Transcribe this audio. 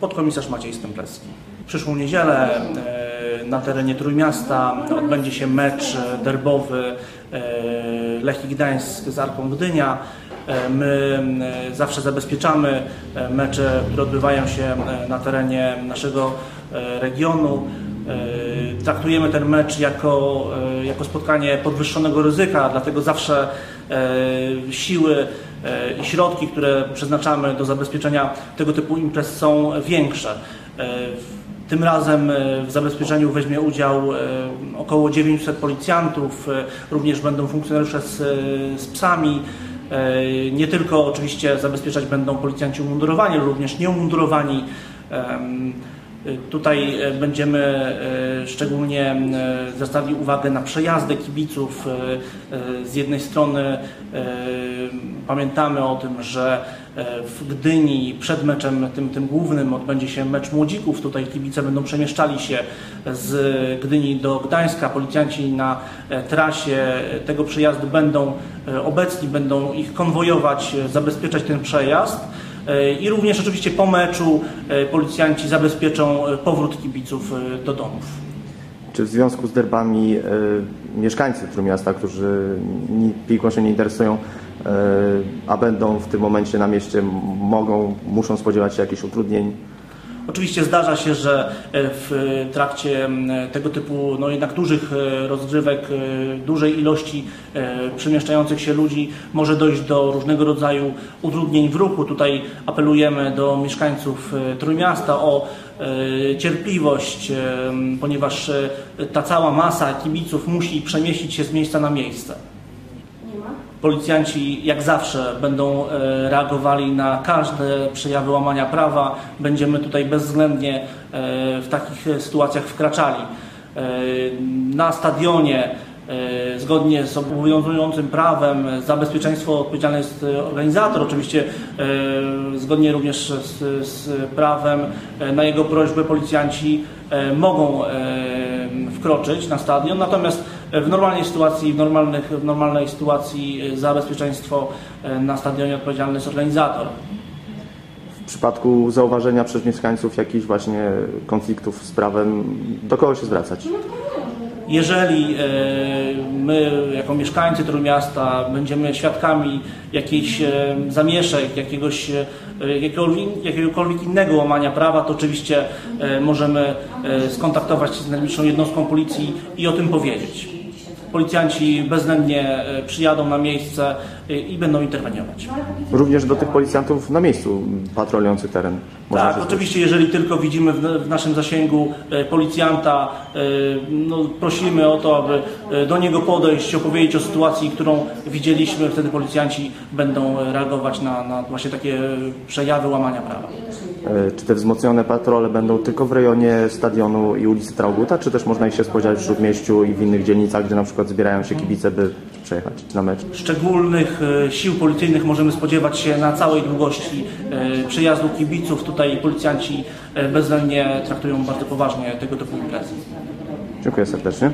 podkomisarz Maciej Stępleski. W przyszłą niedzielę e, na terenie Trójmiasta odbędzie się mecz derbowy e, Lechii Gdańsk z Arką Gdynia. E, My e, zawsze zabezpieczamy e, mecze, które odbywają się e, na terenie naszego e, regionu. E, Traktujemy ten mecz jako, e, jako spotkanie podwyższonego ryzyka, dlatego zawsze e, siły e, i środki, które przeznaczamy do zabezpieczenia tego typu imprez są większe. E, Tym razem e, w zabezpieczeniu weźmie udział e, około 900 policjantów, e, również będą funkcjonariusze z, z psami. E, Nie tylko oczywiście zabezpieczać będą policjanci umundurowani, również nieumundurowani. Tutaj e, będziemy e, szczególnie e, zwracali uwagę na przejazdy kibiców. Z jednej strony pamiętamy o tym, że w Gdyni przed meczem tym, tym głównym odbędzie się mecz młodzików. Tutaj kibice będą przemieszczali się z Gdyni do Gdańska. Policjanci na trasie tego przejazdu będą obecni, będą ich konwojować, zabezpieczać ten przejazd. E, I również oczywiście po meczu e, policjanci zabezpieczą e, powrót kibiców do domów. Czy w związku z derbami mieszkańcy Trójmiasta, którzy piłką się nie interesują, a będą w tym momencie na mieście, mogą, muszą spodziewać się jakichś utrudnień? Oczywiście zdarza się, że e, w trakcie tego typu no jednak dużych e, rozgrywek, e, dużej ilości przemieszczających się ludzi może dojść do różnego rodzaju utrudnień w ruchu. Tutaj apelujemy do mieszkańców Trójmiasta o cierpliwość, ponieważ ta cała masa kibiców musi przemieścić się z miejsca na miejsce. Policjanci jak zawsze będą e, reagowali na każde przejawy łamania prawa. Będziemy tutaj bezwzględnie e, w takich sytuacjach wkraczali. E, Na stadionie zgodnie z obowiązującym prawem za bezpieczeństwo odpowiedzialny jest organizator, oczywiście zgodnie również z, z prawem na jego prośbę policjanci mogą wkroczyć na stadion, natomiast w normalnej sytuacji, w, normalnych, w normalnej sytuacji e, za bezpieczeństwo e, na stadionie odpowiedzialny jest organizator. W przypadku zauważenia przez mieszkańców jakichś właśnie konfliktów z prawem, do kogo się zwracać? Jeżeli e, my, jako mieszkańcy Trójmiasta, będziemy świadkami jakichś e, zamieszek, jakiegoś, e, jakiegokolwiek, innego łamania prawa, to oczywiście możemy skontaktować się z najbliższą jednostką policji i o tym powiedzieć. Policjanci bezwzględnie e, przyjadą na miejsce e, i będą interweniować. Również do tych policjantów na miejscu patrolujących teren. Tak, oczywiście, jeżeli tylko widzimy w, naszym zasięgu e, policjanta, no, prosimy o to, aby do niego podejść, opowiedzieć o sytuacji, którą widzieliśmy. Wtedy policjanci będą reagować na, na właśnie takie przejawy łamania prawa. Czy te wzmocnione patrole będą tylko w rejonie stadionu i ulicy Trauguta, czy też można ich się spodziewać w Śródmieściu i w innych dzielnicach, gdzie na przykład zbierają się kibice, by przejechać na mecz? Szczególnych e, sił policyjnych możemy spodziewać się na całej długości e, przejazdu kibiców. Tutaj policjanci e, bezwzględnie traktują bardzo poważnie tego typu imprezy. Dziękuję serdecznie.